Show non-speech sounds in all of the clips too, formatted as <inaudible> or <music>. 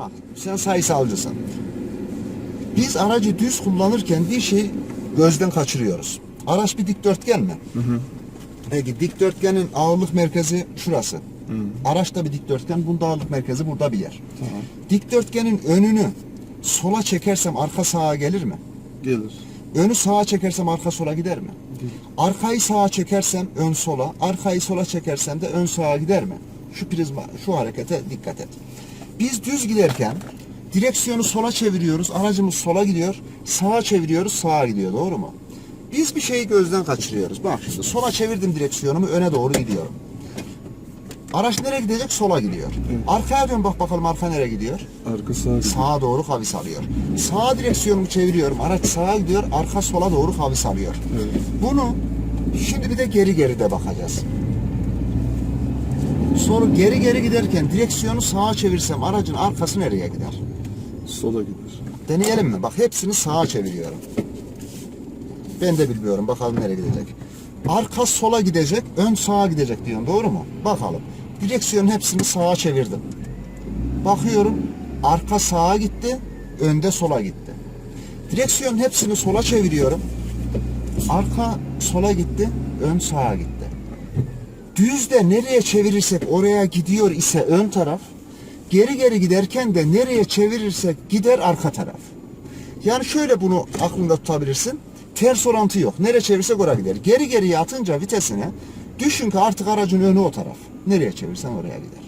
Bak sen sayısalcısın. Biz aracı düz kullanırken bir şey gözden kaçırıyoruz. Araç bir dikdörtgen mi? Peki dikdörtgenin ağırlık merkezi şurası. Araç da bir dikdörtgen. Bunda ağırlık merkezi burada bir yer. Tamam. Dikdörtgenin önünü sola çekersem arka sağa gelir mi? Gelir. Önü sağa çekersem arka sola gider mi? Gelir. Arkayı sağa çekersem ön sola, arkayı sola çekersem de ön sağa gider mi? Şu prizma, şu harekete dikkat et. Biz düz giderken direksiyonu sola çeviriyoruz, aracımız sola gidiyor, sağa çeviriyoruz, sağa gidiyor, doğru mu? Biz bir şeyi gözden kaçırıyoruz. Bak şimdi sola çevirdim direksiyonumu, öne doğru gidiyorum. Araç nereye gidecek? Sola gidiyor. Arkaya dön bak bakalım arka nereye gidiyor? Arka sağa gidiyor. Sağa doğru kavis alıyor. Sağa direksiyonumu çeviriyorum. Araç sağa gidiyor, arka sola doğru kavis alıyor. Evet. Bunu şimdi bir de geri geri de bakacağız. Sonra geri geri giderken direksiyonu sağa çevirsem aracın arkası nereye gider? Sola gider. Deneyelim mi? Bak hepsini sağa çeviriyorum. Ben de bilmiyorum. Bakalım nereye gidecek. Arka sola gidecek, ön sağa gidecek diyorsun. Doğru mu? Bakalım. Direksiyonun hepsini sağa çevirdim. Bakıyorum. Arka sağa gitti, önde sola gitti. Direksiyonun hepsini sola çeviriyorum. Arka sola gitti, ön sağa gitti. Düzde nereye çevirirsek oraya gidiyor ise ön taraf, geri geri giderken de nereye çevirirsek gider arka taraf. Yani şöyle bunu aklında tutabilirsin. Ters orantı yok. Nereye çevirsek oraya gider. Geri geriye atınca vitesine düşün ki artık aracın önü o taraf. Nereye çevirsen oraya gider.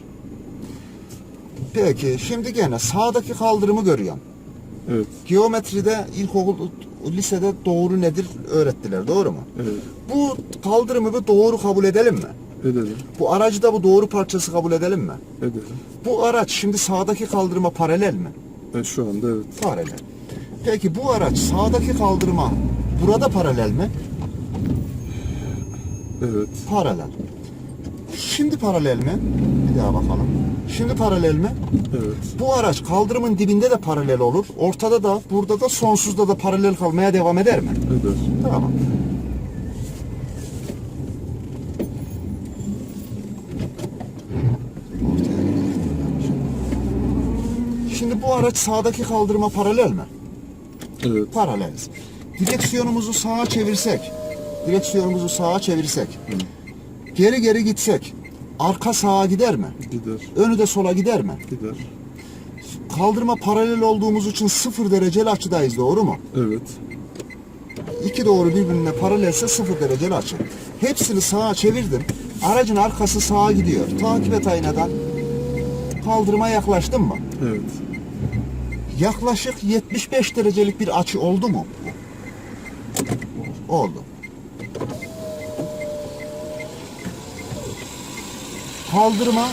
Peki şimdi gene sağdaki kaldırımı görüyorsun. Evet. Geometride ilkokul lisede doğru nedir öğrettiler. Doğru mu? Evet. Bu kaldırımı bir doğru kabul edelim mi? Edelim. Bu aracı da bu doğru parçası kabul edelim mi? Edelim. Bu araç şimdi sağdaki kaldırıma paralel mi? E, şu anda evet. Paralel. Peki bu araç sağdaki kaldırıma burada paralel mi? Evet. Paralel. Şimdi paralel mi? Bir daha bakalım. Şimdi paralel mi? Evet. Bu araç kaldırımın dibinde de paralel olur. Ortada da, burada da, sonsuzda da paralel kalmaya devam eder mi? Eder. Tamam. Bu araç sağdaki kaldırıma paralel mi? Evet. Paraleliz. Direksiyonumuzu sağa çevirsek, direksiyonumuzu sağa çevirsek, geri geri gitsek, arka sağa gider mi? Gider. Önü de sola gider mi? Gider. Kaldırıma paralel olduğumuz için sıfır dereceli açıdayız, doğru mu? Evet. İki doğru birbirine paralelse sıfır dereceli açı. Hepsini sağa çevirdim. Aracın arkası sağa gidiyor. Takip et aynadan. Kaldırıma yaklaştın mı? Evet. Yaklaşık 75 derecelik bir açı oldu mu? Oldu. Kaldırıma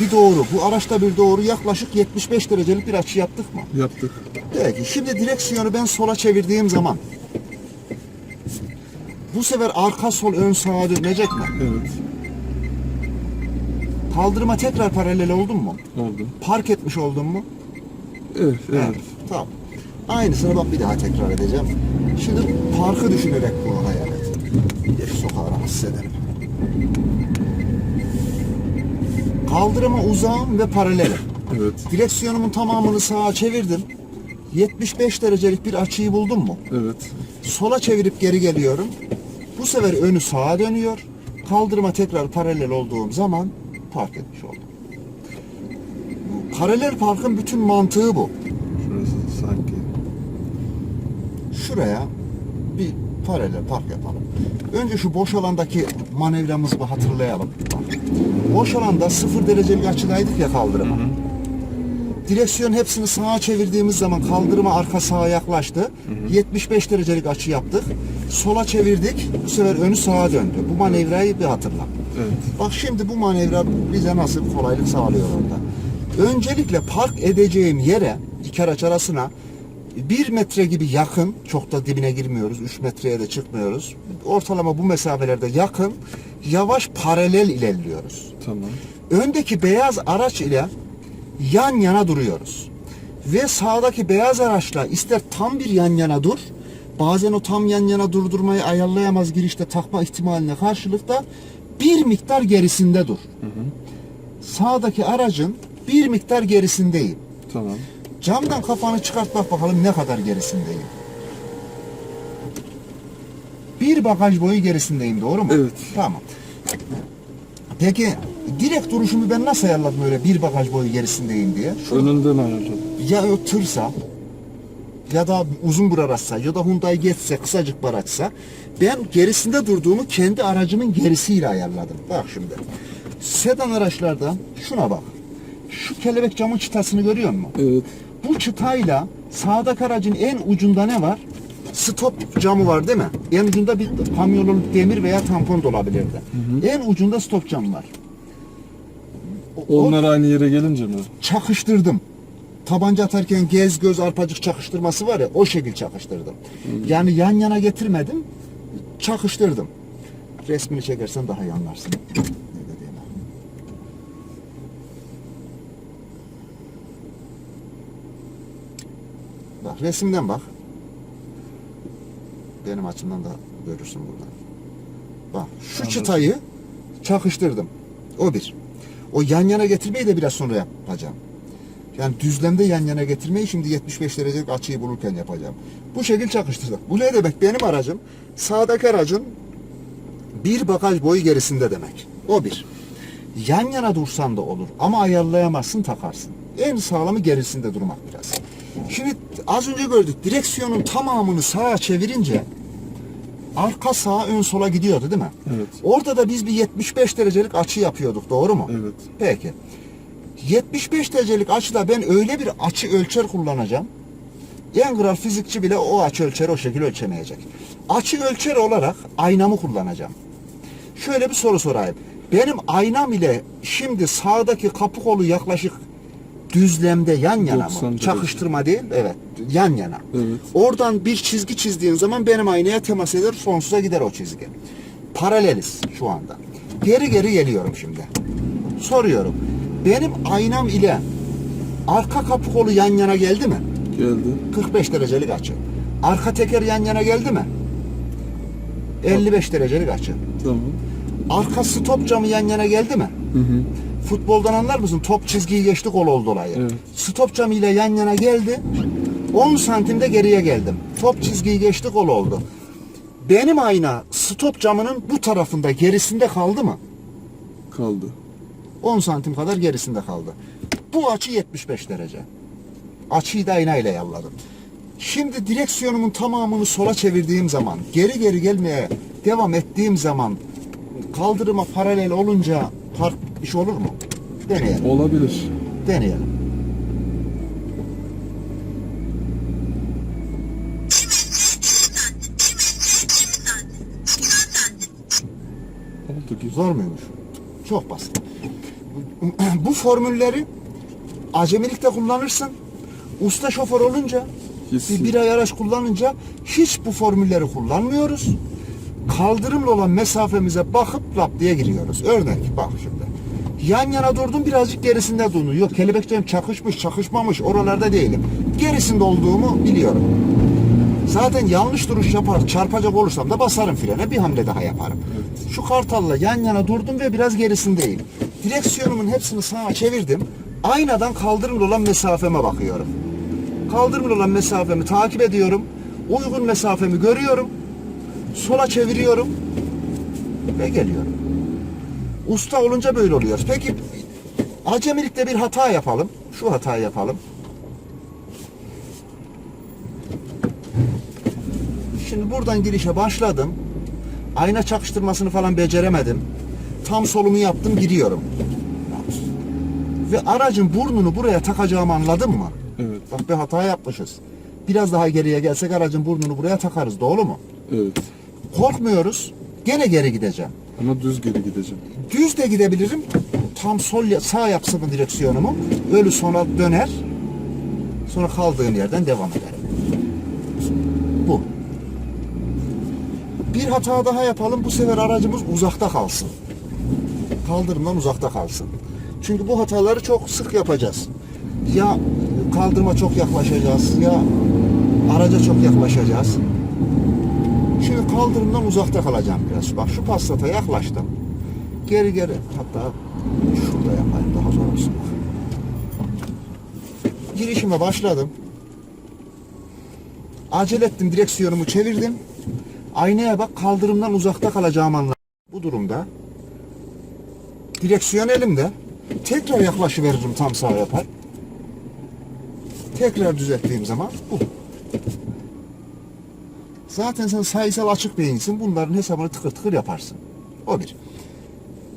bir doğru, bu araçta bir doğru yaklaşık 75 derecelik bir açı yaptık mı? Yaptık. Peki şimdi direksiyonu ben sola çevirdiğim zaman bu sefer arka sol ön sağa dönecek mi? Evet. Kaldırıma tekrar paralel oldun mu? Oldu. Park etmiş oldun mu? Evet. Evet. Evet. Tamam. Aynısını bak bir daha tekrar edeceğim. Şimdi parkı düşünerek bunu hayal et. Bir sokağı rahatsız edelim. Kaldırıma uzağım ve paralelim. Evet. Direksiyonumun tamamını sağa çevirdim. 75 derecelik bir açıyı buldum mu? Evet. Sola çevirip geri geliyorum. Bu sefer önü sağa dönüyor. Kaldırıma tekrar paralel olduğum zaman park etmiş oldum. Paralel parkın bütün mantığı bu. Şurası sanki. Şuraya bir paralel park yapalım. Önce şu boş alandaki manevramızı bir hatırlayalım. Boş alanda sıfır derecelik açıdaydık ya kaldırıma. Direksiyon hepsini sağa çevirdiğimiz zaman kaldırıma arka sağa yaklaştı. 75 derecelik açı yaptık. Sola çevirdik. Bu sefer önü sağa döndü. Bu manevrayı bir hatırla. Evet. Bak şimdi bu manevra bize nasıl bir kolaylık sağlıyor orada. Öncelikle park edeceğim yere iki araç arasına bir metre gibi yakın, çok da dibine girmiyoruz, üç metreye de çıkmıyoruz. Ortalama bu mesafelerde yakın, yavaş paralel ilerliyoruz. Tamam. Öndeki beyaz araç ile yan yana duruyoruz. Ve sağdaki beyaz araçla ister tam bir yan yana dur, bazen o tam yan yana durdurmayı ayarlayamaz girişte takma ihtimaline karşılık da bir miktar gerisinde dur. Sağdaki aracın bir miktar gerisindeyim. Tamam. Camdan kafanı çıkart bak bakalım ne kadar gerisindeyim. Bir bagaj boyu gerisindeyim doğru mu? Evet. Tamam. Peki direkt duruşumu ben nasıl ayarladım öyle bir bagaj boyu gerisindeyim diye? Şu, Önünden ayarladım. ya o tırsa ya da uzun bir araçsa ya da Hyundai geçse kısacık bir araçsa ben gerisinde durduğumu kendi aracımın gerisiyle ayarladım. Bak şimdi. Sedan araçlarda şuna bak. Şu kelebek camın çıtasını görüyor musun? Evet. Bu çıtayla sağdaki aracın en ucunda ne var? Stop camı var değil mi? En ucunda bir kamyonun demir veya tampon da olabilirdi. En ucunda stop camı var. O- o- Onlar aynı yere gelince mi? çakıştırdım. Tabanca atarken gez göz arpacık çakıştırması var ya o şekil çakıştırdım. Yani yan yana getirmedim. Çakıştırdım. Resmini çekersen daha iyi anlarsın. Ne dediğimi. Bak resimden bak. Benim açımdan da görürsün buradan. Bak şu Anladım. çıtayı çakıştırdım. O bir. O yan yana getirmeyi de biraz sonra yapacağım. Yani düzlemde yan yana getirmeyi şimdi 75 derecelik açıyı bulurken yapacağım. Bu şekil çakıştırdık. Bu ne demek? Benim aracım sağdaki aracın bir bagaj boyu gerisinde demek. O bir. Yan yana dursan da olur ama ayarlayamazsın takarsın. En sağlamı gerisinde durmak biraz. Şimdi az önce gördük direksiyonun tamamını sağa çevirince arka sağa ön sola gidiyordu değil mi? Evet. Orada da biz bir 75 derecelik açı yapıyorduk doğru mu? Evet. Peki. 75 derecelik açıda ben öyle bir açı ölçer kullanacağım. En kral fizikçi bile o açı ölçeri o şekilde ölçemeyecek. Açı ölçer olarak aynamı kullanacağım. Şöyle bir soru sorayım. Benim aynam ile şimdi sağdaki kapı kolu yaklaşık düzlemde yan yana 90 mı? Çakıştırma değil, evet. Yan yana. Evet. Oradan bir çizgi çizdiğin zaman benim aynaya temas eder, sonsuza gider o çizgi. Paraleliz şu anda. Geri geri geliyorum şimdi. Soruyorum. Benim aynam ile arka kapı kolu yan yana geldi mi? Geldi. 45 derecelik açı. Arka teker yan yana geldi mi? 55 derecelik açı. Tamam. Arka stop camı yan yana geldi mi? Hı hı. Futboldan anlar mısın? Top çizgiyi geçti gol oldu olayı. Evet. Stop camı ile yan yana geldi. 10 santimde geriye geldim. Top çizgiyi geçti gol oldu. Benim ayna stop camının bu tarafında gerisinde kaldı mı? Kaldı. 10 santim kadar gerisinde kaldı. Bu açı 75 derece. Açıyı da ayna ile ayarladım. Şimdi direksiyonumun tamamını sola çevirdiğim zaman, geri geri gelmeye devam ettiğim zaman kaldırıma paralel olunca park iş olur mu? Deneyelim. Olabilir. Deneyelim. Zor muymuş? Çok basit. Bu- formülleri acemilikte kullanırsın. Usta şoför olunca Kesin. bir, bir ay araç kullanınca hiç bu formülleri kullanmıyoruz. Kaldırımla olan mesafemize bakıp lap diye giriyoruz. Örnek bak şimdi. Yan yana durdum birazcık gerisinde durdum. Yok kelebekçem çakışmış çakışmamış oralarda değilim. Gerisinde olduğumu biliyorum. Zaten yanlış duruş yapar, çarpacak olursam da basarım frene, bir hamle daha yaparım. Şu kartalla yan yana durdum ve biraz gerisindeyim. Direksiyonumun hepsini sağa çevirdim. Aynadan kaldırımla olan mesafeme bakıyorum. Kaldırımla olan mesafemi takip ediyorum. Uygun mesafemi görüyorum. Sola çeviriyorum ve geliyorum. Usta olunca böyle oluyor. Peki acemilikte bir hata yapalım. Şu hatayı yapalım. Şimdi buradan girişe başladım. Ayna çakıştırmasını falan beceremedim. Tam solumu yaptım giriyorum. Ve aracın burnunu buraya takacağımı anladın mı? Evet. Bak bir hata yapmışız. Biraz daha geriye gelsek aracın burnunu buraya takarız. Doğru mu? Evet. Korkmuyoruz. Gene geri gideceğim. Ama düz geri gideceğim. Düz de gidebilirim. Tam sol ya- sağ yapsın direksiyonumu. Öyle sonra döner. Sonra kaldığım yerden devam ederim. Bu. Bir hata daha yapalım. Bu sefer aracımız uzakta kalsın. Kaldırımdan uzakta kalsın. Çünkü bu hataları çok sık yapacağız. Ya kaldırıma çok yaklaşacağız ya araca çok yaklaşacağız. Şimdi kaldırımdan uzakta kalacağım biraz. Bak şu Passat'a yaklaştım. Geri geri hatta şurada yapayım daha zor olsun. Girişime başladım. Acele ettim direksiyonumu çevirdim. Aynaya bak kaldırımdan uzakta kalacağım anladım. Bu durumda direksiyon elimde. Tekrar yaklaşıveririm tam sağ yapar. Tekrar düzelttiğim zaman bu. Zaten sen sayısal açık beyinsin. Bunların hesabını tıkır tıkır yaparsın. O bir.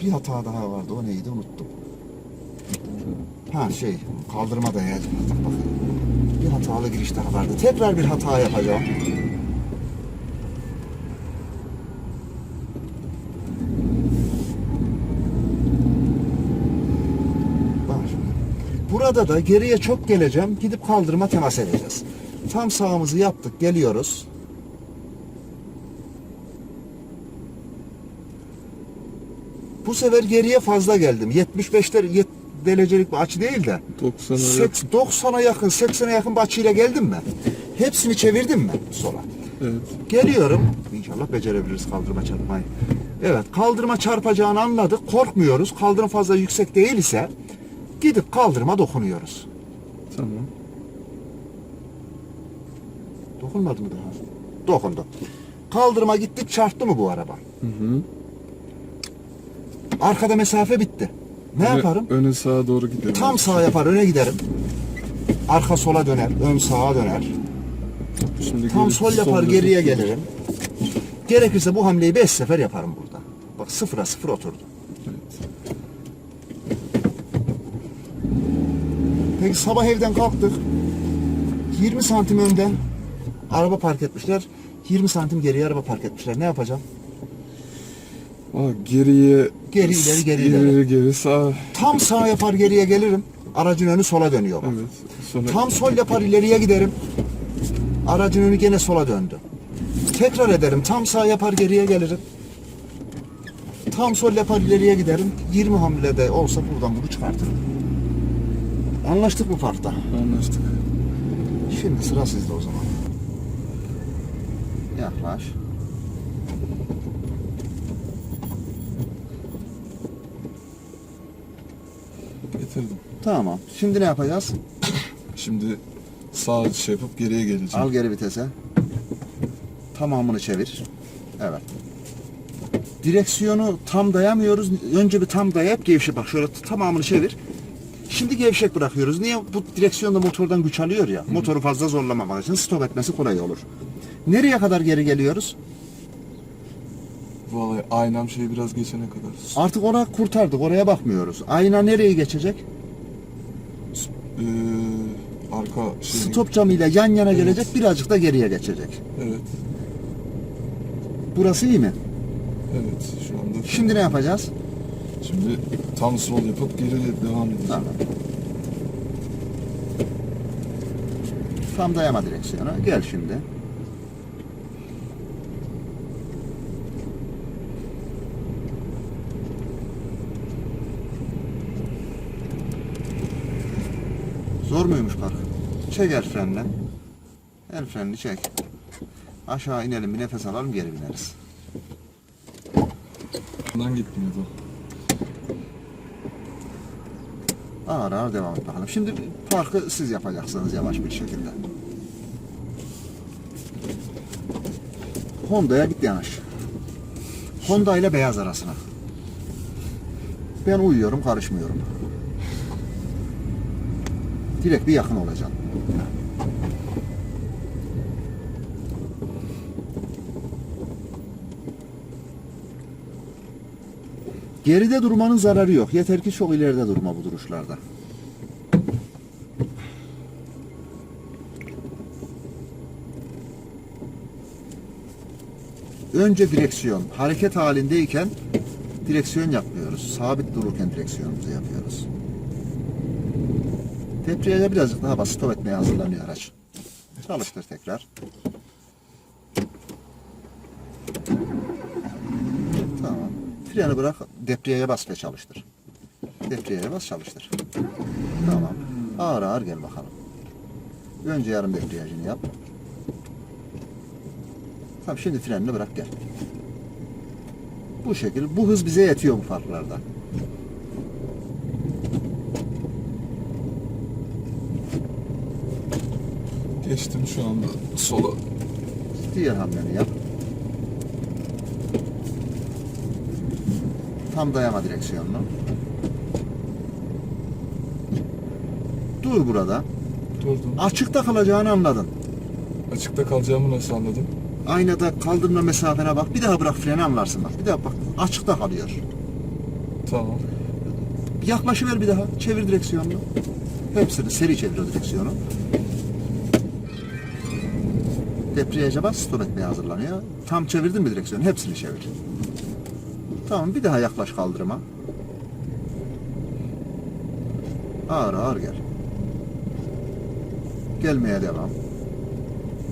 Bir hata daha vardı. O neydi unuttum. Ha şey kaldırma bak. Bir hatalı giriş daha vardı. Tekrar bir hata yapacağım. Burada da geriye çok geleceğim. Gidip kaldırıma temas edeceğiz. Tam sağımızı yaptık. Geliyoruz. Bu sefer geriye fazla geldim. 75'ler yet- derecelik bir açı değil de 90'a Seks- 90'a yakın, 80'e yakın bir açıyla geldim mi? Hepsini çevirdim mi sola? Evet. Geliyorum. İnşallah becerebiliriz kaldırma çarpmayı. Evet, kaldırma çarpacağını anladık. Korkmuyoruz. Kaldırım fazla yüksek değil ise gidip kaldırıma dokunuyoruz. Tamam. Dokunmadı mı daha? Dokundu. Kaldırıma gittik çarptı mı bu araba? Hı hı. Arkada mesafe bitti. Ne Öne- yaparım? Öne sağa doğru gidelim. Tam sağ yapar öne giderim. Arka sola döner, ön sağa döner. Şimdi Tam sol yapar geriye gelirim. Gerekirse bu hamleyi beş sefer yaparım burada. Bak sıfıra sıfır oturdu. Evet. Peki sabah evden kalktık. 20 santim önden araba park etmişler. 20 santim geriye araba park etmişler. Ne yapacağım? Aa, geriye Geri, ileri, geri, ileri ileri. geri sağ. Tam sağ yapar geriye gelirim. Aracın önü sola dönüyor bak. Evet. Sonra Tam sol yapar ileriye giderim. Aracın önü gene sola döndü. Tekrar ederim. Tam sağ yapar geriye gelirim. Tam sol yapar ileriye giderim. 20 hamlede olsa buradan bunu çıkartırım. Anlaştık mı parkta? anlaştık. Şimdi sıra sizde o zaman. Yaklaş. Tamam. Şimdi ne yapacağız? Şimdi sağ şey yapıp geriye geleceğim. Al geri vitese. Tamamını çevir. Evet. Direksiyonu tam dayamıyoruz. Önce bir tam dayayıp gevşe bak. Şöyle tamamını çevir. Şimdi gevşek bırakıyoruz. Niye? Bu direksiyonda motordan güç alıyor ya. Motoru fazla zorlamamak için stop etmesi kolay olur. Nereye kadar geri geliyoruz? Vallahi aynam şey biraz geçene kadar. Artık ona kurtardık. Oraya bakmıyoruz. Ayna nereye geçecek? Ee, arka şey. Stop camıyla yan yana Evet. gelecek. Birazcık da geriye geçecek. Evet. Burası iyi mi? Evet. Şu anda. Şimdi ne yapacağız? Şimdi tam sol yapıp geri devam edeceğim. Tamam. Tam dayama direksiyona. Gel şimdi. Zor muymuş park? Çek el frenle. El frenini çek. Aşağı inelim bir nefes alalım geri bineriz. Bundan gitmiyordu. Ağır ağır devam et bakalım. Şimdi parkı siz yapacaksınız yavaş bir şekilde. Honda'ya git yanaş. Honda ile beyaz arasına. Ben uyuyorum, karışmıyorum. Direkt bir yakın olacağım. Geride durmanın zararı yok. Yeter ki çok ileride durma bu duruşlarda. Önce direksiyon. Hareket halindeyken direksiyon yapmıyoruz. Sabit dururken direksiyonumuzu yapıyoruz. Debriyaja birazcık daha bas. Stop etmeye hazırlanıyor araç. Çalıştır tekrar. Tamam. Freni bırak. Debriyaja bas ve çalıştır. Debriyaja bas çalıştır. Tamam. Ağır ağır gel bakalım. Önce yarım debriyajını yap. Tamam şimdi frenini bırak gel. Bu şekil. Bu hız bize yetiyor bu farklarda. Geçtim şu anda sola. Diğer hamleni yap. Tam dayama direksiyonunu. Dur burada. Durdum. Açıkta kalacağını anladın. Açıkta kalacağımı nasıl anladım? Aynada kaldırma mesafene bak. Bir daha bırak freni anlarsın bak. Bir daha bak. Açıkta kalıyor. Tamam. Yaklaşıver bir daha. Çevir direksiyonunu. Hepsini seri çevir o direksiyonu. Debriyaja bas, stop etmeye hazırlanıyor. Tam çevirdin mi direksiyonu? Hepsini çevir. Tamam, bir daha yaklaş kaldırıma. Ağır ağır gel. Gelmeye devam.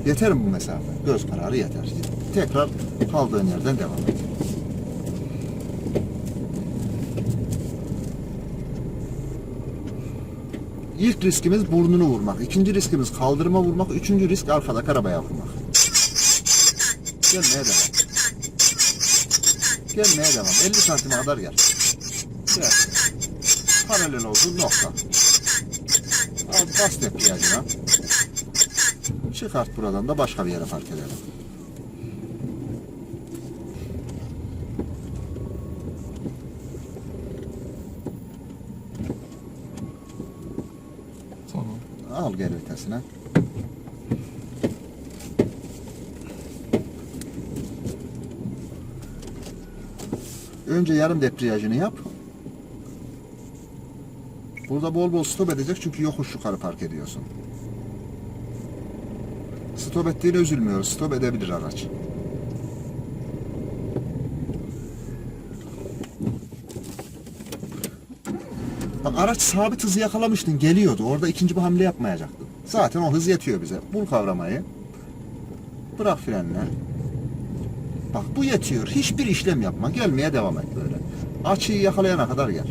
Yeter mi bu mesafe? Göz kararı yeter. Tekrar kaldığın yerden devam et. İlk riskimiz burnunu vurmak. ikinci riskimiz kaldırıma vurmak. Üçüncü risk arkadaki arabaya vurmak. Gelmeye devam. Gelmeye devam. 50 santime kadar gel. Gel. Paralel olduğu nokta. Al bas debriyajına. Çıkart buradan da başka bir yere park edelim. Tamam. Al geri vitesine. Önce yarım debriyajını yap. Burada bol bol stop edecek çünkü yokuş yukarı park ediyorsun. Stop ettiğine üzülmüyoruz. Stop edebilir araç. Bak araç sabit hızı yakalamıştın geliyordu. Orada ikinci bir hamle yapmayacaktın. Zaten o hız yetiyor bize. Bul kavramayı. Bırak frenle. Bak bu yetiyor. Hiçbir işlem yapma. Gelmeye devam et böyle. Açıyı yakalayana kadar gel.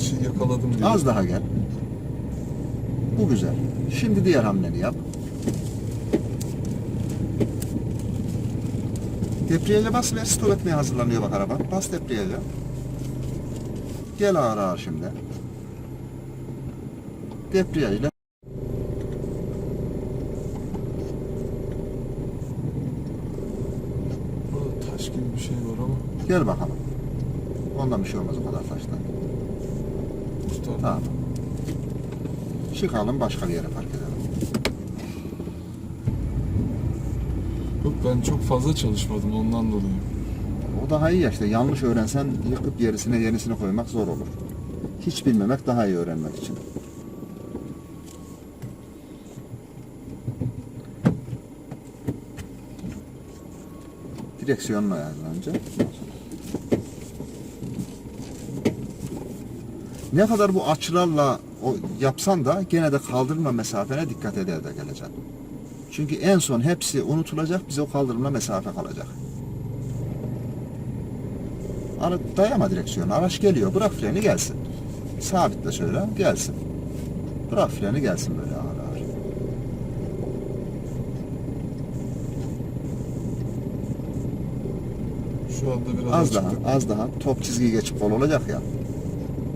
Şey yakaladım diye. Az daha gel. Bu güzel. Şimdi diğer hamleni yap. Debriyaja bas ve stop etmeye hazırlanıyor bak araba. Bas debriyaja. Gel ağır ağır şimdi. Debriyajla. Burada taş gibi bir şey var ama. Gel bakalım. Ondan bir şey olmaz o kadar taştan. Kurtardım. Tamam. Çıkalım başka bir yere park edelim. Yok ben çok fazla çalışmadım ondan dolayı. O daha iyi ya işte yanlış öğrensen yıkıp gerisine yenisini koymak zor olur. Hiç bilmemek daha iyi öğrenmek için. Direksiyonla ayarla önce. Ne kadar bu açılarla o yapsan da gene de kaldırma mesafene dikkat eder de geleceksin. Çünkü en son hepsi unutulacak, bize o kaldırımla mesafe kalacak. Ara, dayama direksiyonu. Araç geliyor. Bırak freni gelsin. Sabitle şöyle gelsin. Bırak freni gelsin böyle ağır ağır. Şu anda biraz Az daha, az daha. Top çizgiyi geçip kol olacak ya.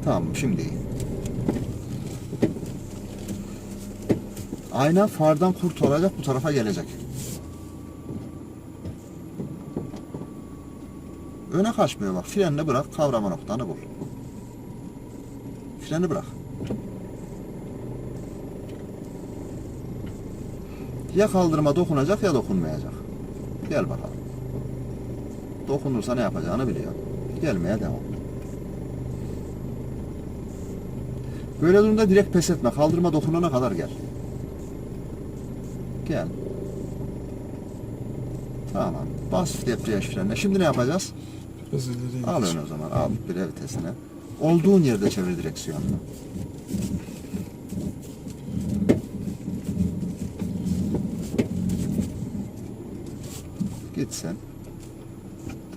Tamam, şimdi iyi. Ayna fardan kurtulacak, bu tarafa gelecek. Öne kaçmıyor bak. Frenle bırak, kavrama noktanı bul. Freni bırak. Ya kaldırıma dokunacak ya dokunmayacak. Gel bakalım. Dokunursa ne yapacağını biliyor. Gelmeye devam. Böyle durumda direkt pes etme. Kaldırma dokunana kadar gel. Gel. Tamam. Bas debriyaj frenine. Şimdi ne yapacağız? Al ön o zaman. Al bir vitesine. Olduğun yerde çevir direksiyonunu. Gitsin.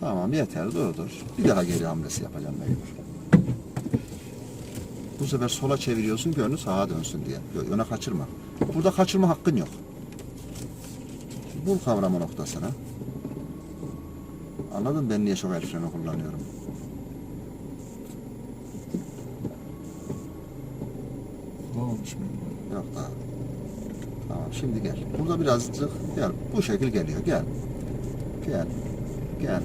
Tamam yeter dur. Bir daha geri hamlesi yapacağım mecbur. Bu sefer sola çeviriyorsun ki önü sağa dönsün diye. Öne kaçırma. Burada kaçırma hakkın yok. Bul kavrama noktasını. Anladın ben niye çok el freni kullanıyorum? Olmuş mu? Yok daha. Tamam şimdi gel. Burada birazcık gel. Bu şekil geliyor. Gel. Gel. Gel.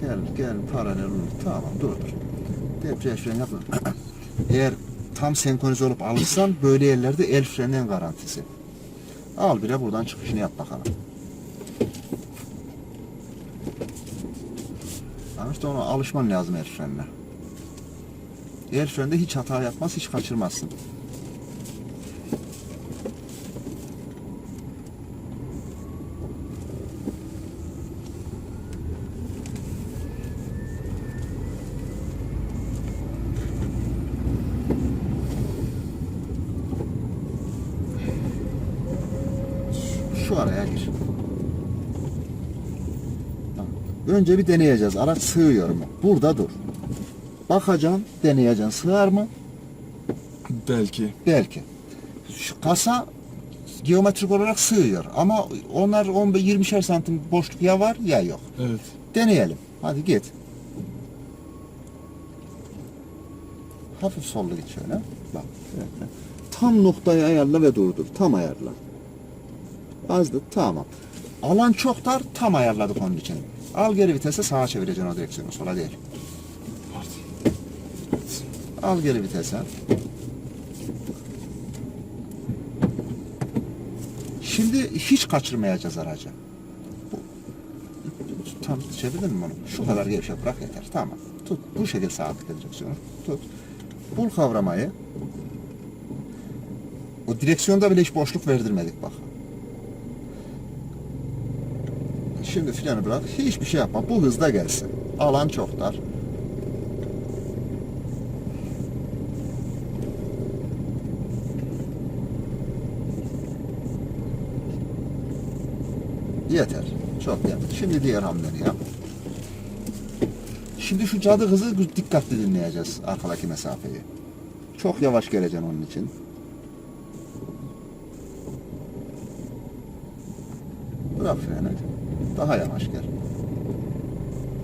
Gel gel paralel olur. Tamam dur dur. Debriyaj fren yapma. <clears throat> Eğer tam senkronize olup alırsan böyle yerlerde el frenin garantisi. Al bire buradan çıkışını yap bakalım. Ama işte ona alışman lazım el frenine. El frende hiç hata yapmaz, hiç kaçırmazsın. Şu araya gir. Tamam. Önce bir deneyeceğiz. Araç sığıyor mu? Burada dur. Bakacaksın, deneyeceksin. Sığar mı? Belki. Belki. Şu kasa geometrik olarak sığıyor. Ama onlar 15-20'şer santim boşluk ya var ya yok. Evet. Deneyelim. Hadi git. Hafif sollu git şöyle. Bak. Tam noktayı ayarla ve durdur. Tam ayarla. Azdı. Tamam. Alan çok dar. Tam ayarladık onun için. Al geri vitese sağa çevireceksin o direksiyonu. Sola değil. Al geri vitese. Şimdi hiç kaçırmayacağız aracı. Tam çevirdin mi onu? Şu kadar gevşek bırak yeter. Tamam. Tut. Bu şekilde sabit direksiyonu. Tut. Bul kavramayı. O direksiyonda bile hiç boşluk verdirmedik bak. Şimdi freni bırak. Hiçbir şey yapma. Bu hızda gelsin. Alan çok dar. Yeter. Çok yeter. Şimdi diğer hamleni yap. Şimdi şu cadı hızı dikkatli dinleyeceğiz arkadaki mesafeyi. Çok yavaş geleceksin onun için. Bırak freni. Daha yavaş gel.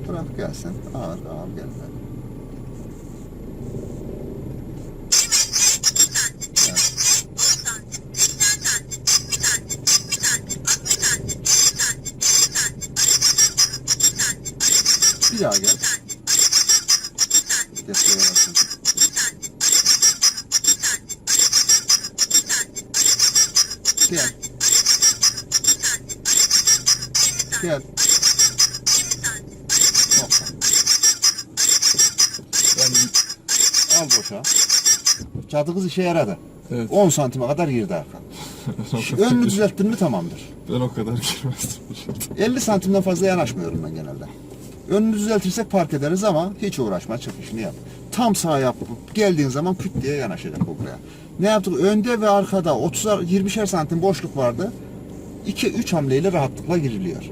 Bırak gelsin. Ağır ağır gelme. Gel. Bir daha gel. Desteğe basın. Gel. Nokta. Yani Al boşa. Cadı kız işe yaradı. evet. 10 santime kadar girdi arka. <laughs> Önünü düzelttin mi tamamdır. Ben o kadar girmezdim. <laughs> 50 santimden fazla yanaşmıyorum ben genelde. Önünü düzeltirsek park ederiz ama hiç uğraşma çıkışını yap. Tam sağ yap. Geldiğin zaman küt diye yanaşacak bu buraya. Ne yaptık? Önde ve arkada 30 20'şer santim boşluk vardı. 2-3 hamleyle rahatlıkla giriliyor.